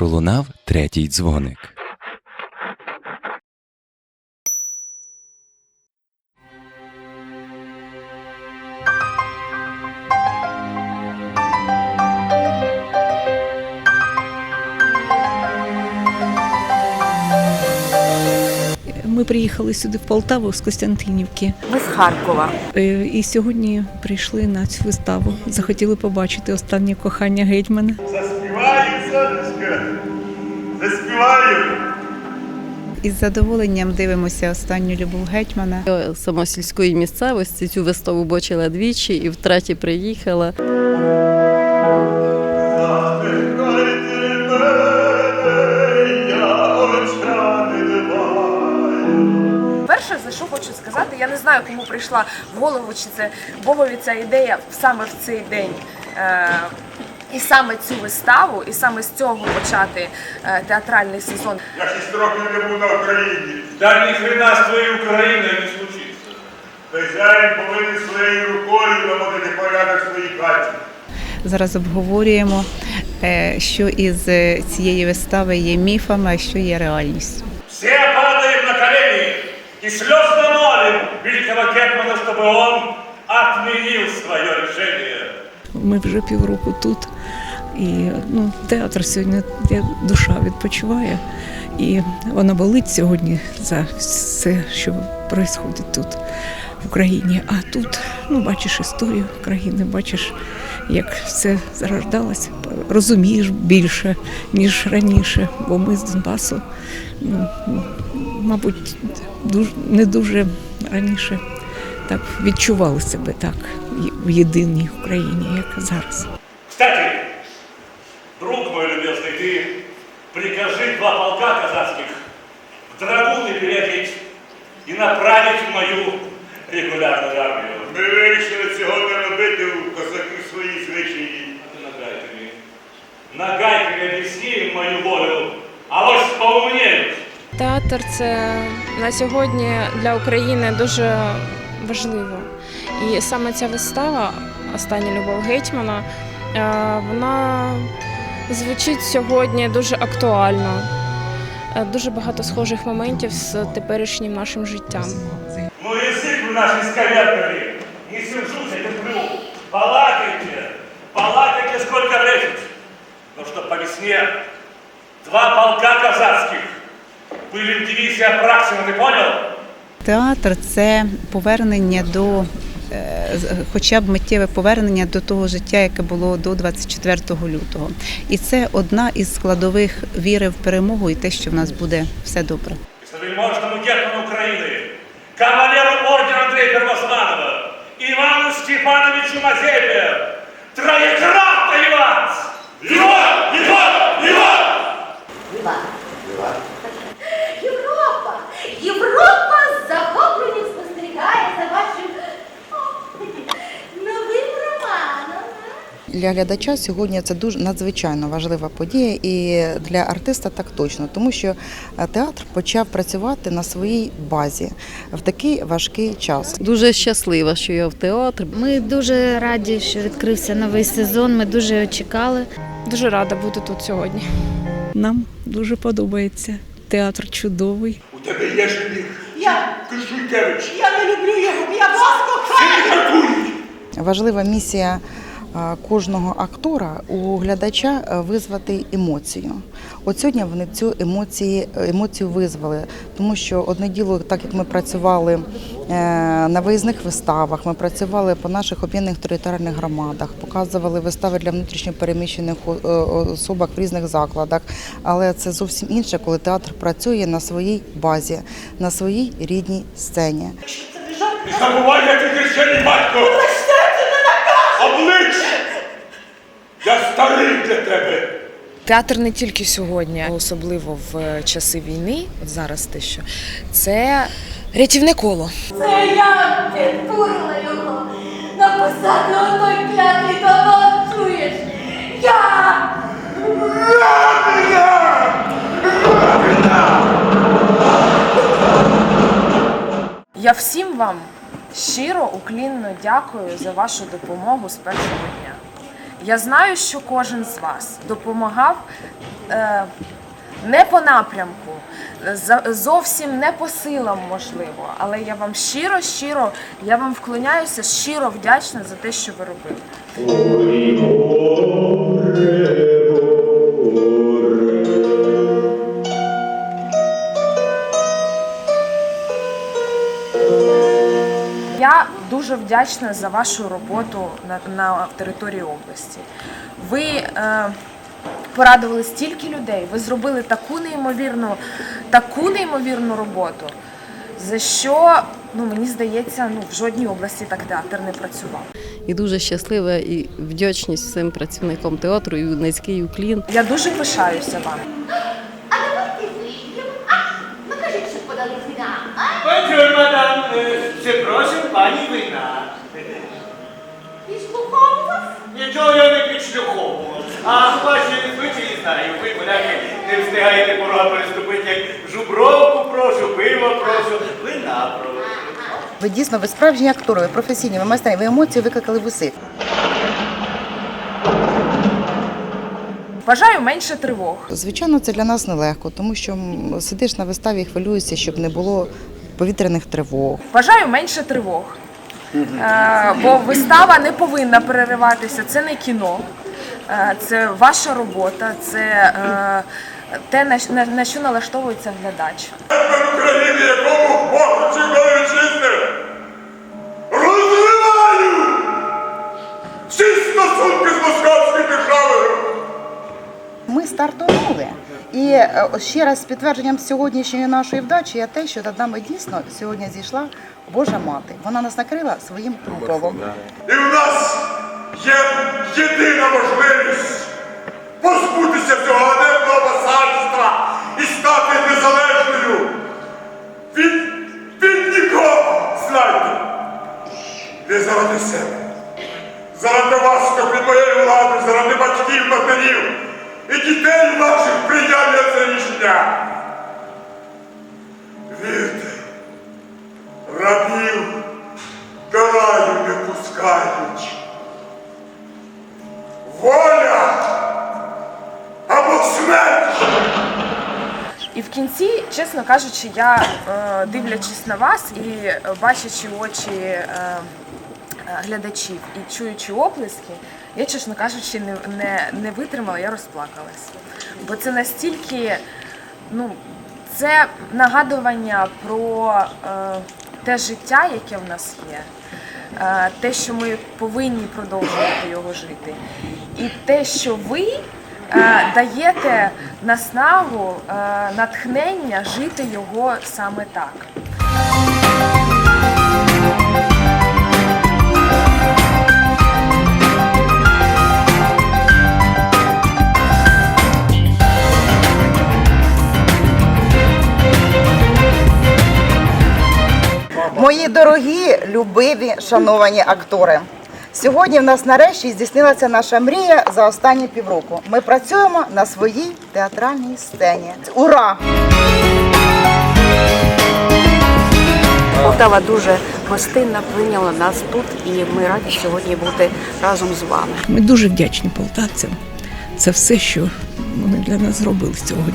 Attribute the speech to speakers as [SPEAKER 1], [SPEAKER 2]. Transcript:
[SPEAKER 1] пролунав третій дзвоник.
[SPEAKER 2] Ми приїхали сюди в Полтаву з Костянтинівки.
[SPEAKER 3] Ми з Харкова.
[SPEAKER 2] Е, І сьогодні прийшли на цю виставу. Захотіли побачити останнє кохання гетьмана.
[SPEAKER 4] Заспіваю, сонечко, заспіваю.
[SPEAKER 5] Із задоволенням дивимося останню любов гетьмана.
[SPEAKER 6] Я сама сільської місцевості цю виставу бачила двічі і втретє приїхала.
[SPEAKER 4] Не.
[SPEAKER 3] Перше, за що хочу сказати, я не знаю, кому прийшла в голову, чи це Богові ця ідея саме в цей день. І саме цю виставу, і саме з цього почати е, театральний сезон.
[SPEAKER 4] Я шість років не був на Україні.
[SPEAKER 7] Да ни хрена с твоей Украиной не случится.
[SPEAKER 4] Хазяїн повинен своєю рукою наводити порядок своїй хаті.
[SPEAKER 5] Зараз обговорюємо, е, що із е, цієї вистави є міфами, а що є реальністю.
[SPEAKER 7] Все падаем на колени и слезно молим великого Гетмана, чтобы он отменил свое решение.
[SPEAKER 2] Ми вже півроку тут. І ну, театр сьогодні як душа відпочиває. І вона болить сьогодні за все, що відбувається тут, в Україні. А тут ну, бачиш історію країни, бачиш, як все зарождалося, розумієш більше, ніж раніше. Бо ми з Донбасу, ну, мабуть, дуже, не дуже раніше так відчували себе так в єдиній Україні, як зараз.
[SPEAKER 7] Кстати, друг мой любезный, ты прикажи два полка казацких в драгуны переодеть и направить в мою регулярную армию.
[SPEAKER 4] Ми вирішили цього не робити у козаків свої звичаї.
[SPEAKER 7] А ты нагайками, нагайками объясни им мою волю, а вот поумнеют.
[SPEAKER 8] Театр це на сьогодні для України дуже важливо. І саме ця вистава, Остання любов гетьмана, е, вона звучить сьогодні дуже актуально. Е, Дуже багато схожих моментів з теперішнім нашим життям.
[SPEAKER 7] Ну язык вы наш исковеркали. Не сержусь, я терплю. Балакайте, балакайте, сколько влезет. Но что по весне два полка казацких были в дивизии Апраксина, ты понял?
[SPEAKER 5] Театр це повернення до, е, з- хоча б миттєве повернення до того життя, яке було до 24 лютого. І це одна із складових віри в перемогу і те, що в нас буде все добре.
[SPEAKER 7] Вельможному гетману України, кавалеру ордена Андрея Первозванова, Ивану Степановичу Мазепе, троекратный Иван! Иван!
[SPEAKER 9] Для глядача сьогодні це дуже надзвичайно важлива подія, і для артиста так точно, тому що е, театр почав працювати на своїй базі в такий важкий час.
[SPEAKER 6] Дуже щаслива, що я в театрі.
[SPEAKER 10] Ми дуже раді, що відкрився новий сезон. Ми дуже чекали.
[SPEAKER 8] Дуже рада бути тут сьогодні.
[SPEAKER 2] Нам дуже подобається. Театр чудовий.
[SPEAKER 4] У тебе є жених.
[SPEAKER 11] Я,
[SPEAKER 4] Кришуйкевич.
[SPEAKER 11] я не люблю його, я вас кохаю!
[SPEAKER 9] Важлива місія кожного актора у глядача е, визвати емоцію. От сьогодні вони цю емоції, емоцію визвали, тому що одне діло, так як ми працювали е, на виїзних виставах, ми працювали по наших об'єднаних територіальних громадах, показували вистави для внутрішньо переміщених е, особах в різних закладах. Але це зовсім інше, коли театр працює на своїй базі, на своїй рідній сцені.
[SPEAKER 4] Забувай, ти хрещений батько. Я старий для тебе.
[SPEAKER 3] Театр не тільки сьогодні, а особливо в часи війни, от зараз те, що це рятівне коло.
[SPEAKER 11] Це я підкурила його на посаду отой талант, чуєш? Я!
[SPEAKER 3] Я всім вам щиро, уклінно дякую за вашу допомогу з першого дня. Я знаю, що кожен з вас допомагав е, не по напрямку, зовсім не по силам, можливо. Але я вам щиро, щиро, я вам вклоняюся, щиро вдячна за те, що ви робили. Дуже вдячна за вашу роботу на, на території області. Ви е, порадували стільки людей, ви зробили таку неймовірну, таку неймовірну роботу, за що, ну мені здається, ну в жодній області так театр не працював.
[SPEAKER 6] І дуже щаслива і вдячність всім працівникам театру, і низький уклін.
[SPEAKER 3] Я дуже пишаюся вами.
[SPEAKER 11] А давайте вийдемо. А, ну кажіть, що подали вина. А?
[SPEAKER 7] Бонжур, мадам. Це просим пані вина.
[SPEAKER 11] Підслухав вас?
[SPEAKER 7] Нічого я не підшлюховував. А ваші звичаї знаю. Ви, поляки, не встигаєте порога переступити, як жубровку прошу, пиво прошу, вина прошу.
[SPEAKER 9] Ви дійсно ви справжні актори, ви професійні, ви майстри, ви емоції викликали в усіх.
[SPEAKER 3] Бажаю менше тривог.
[SPEAKER 9] Звичайно, це для нас нелегко, тому що сидиш на виставі і хвилюєшся, щоб не було повітряних тривог.
[SPEAKER 3] Бажаю менше тривог. Е, бо вистава не повинна перериватися. Це не кіно, Е, це ваша робота, це е, те, на, що налаштовується глядач.
[SPEAKER 4] Якому Бог вітчизни, розриваю всі стосунки з московською державою.
[SPEAKER 9] Ми стартували. І е, ще раз підтвердженням сьогоднішньої нашої вдачі є те, що над нами дійсно сьогодні зійшла Божа мати. Вона нас накрила своїм покровом.
[SPEAKER 4] І в нас є єдина можливість позбутися цього ганебного васальства і стати незалежною від, від нікого. Знайте, не заради себе, заради вас, хто під моєю владою, заради батьків, матерів і дітей рішення. Вірте, рабів до раю не пускають. Воля або смерть!
[SPEAKER 3] І в кінці, чесно кажучи, я е, дивлячись на вас і бачачи очі е, глядачів і чуючи оплески, я, чесно кажучи, не, не, не витримала, я розплакалась. Бо це настільки, ну, це нагадування про е, те життя, яке в нас є. е, Те, що ми повинні продовжувати його жити, і те, що ви е, даєте наснагу, е, натхнення жити його саме так.
[SPEAKER 9] Дорогі, любиві, шановані актори. Сьогодні в нас нарешті здійснилася наша мрія за останні півроку. Ми працюємо на своїй театральній сцені. Ура!
[SPEAKER 12] Полтава дуже гостинно прийняла нас тут, і ми раді сьогодні бути разом з вами.
[SPEAKER 2] Ми дуже вдячні полтавцям за все, що вони для нас зробили сьогодні.